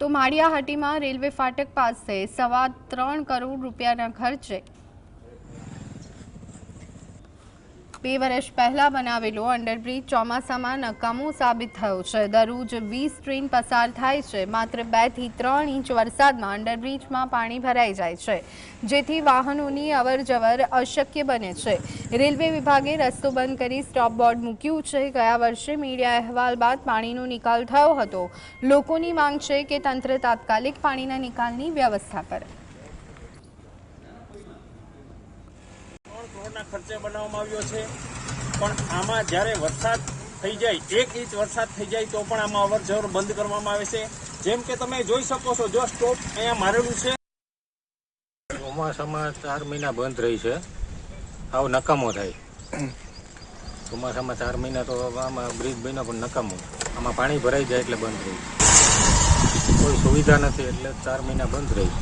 તો માળિયાહાટીમાં રેલવે ફાટક પાસે સવા ત્રણ કરોડ રૂપિયાના ખર્ચે બે વર્ષ પહેલા બનાવેલો અંડરબ્રિજ ચોમાસામાં નકામો સાબિત થયો છે. દરરોજ વીસ ટ્રેન પસાર થાય છે. માત્ર બેથી ત્રણ ઇંચ વરસાદમાં અંડરબ્રિજમાં પાણી ભરાઈ જાય છે. જેથી વાહનોની અવરજવર અશક્ય બને છે. રેલવે વિભાગે રસ્તો બંધ કરી સ્ટોપ બોર્ડ મૂક્યું છે. ગયા વર્ષે મીડિયા અહેવાલ બાદ પાણીનો નિકાલ થયો હતો. લોકોની માંગ છે કે તંત્ર તાત્કાલિક પાણીના નિકાલની વ્યવસ્થા કરે. કરોડના ખર્ચે બનાવવામાં આવ્યો છે. પણ આમાં જ્યારે વરસાદ થઈ જાય, એક ઇંચ વરસાદ થઈ જાય, તો પણ આમાં અવરજવર બંધ કરવામાં આવે છે. જેમ કે તમે જોઈ શકો છો, જો સ્ટોપ અહીંયા મારેલું છે. ચોમાસામાં ચાર મહિના બંધ રહી છે. આવો નકામો થાય. ચોમાસામાં ચાર મહિના તો આમાં બ્રિજ બન્યો, પણ નકામો. આમાં પાણી ભરાઈ જાય એટલે બંધ રહી. કોઈ સુવિધા નથી એટલે ચાર મહિના બંધ રહી.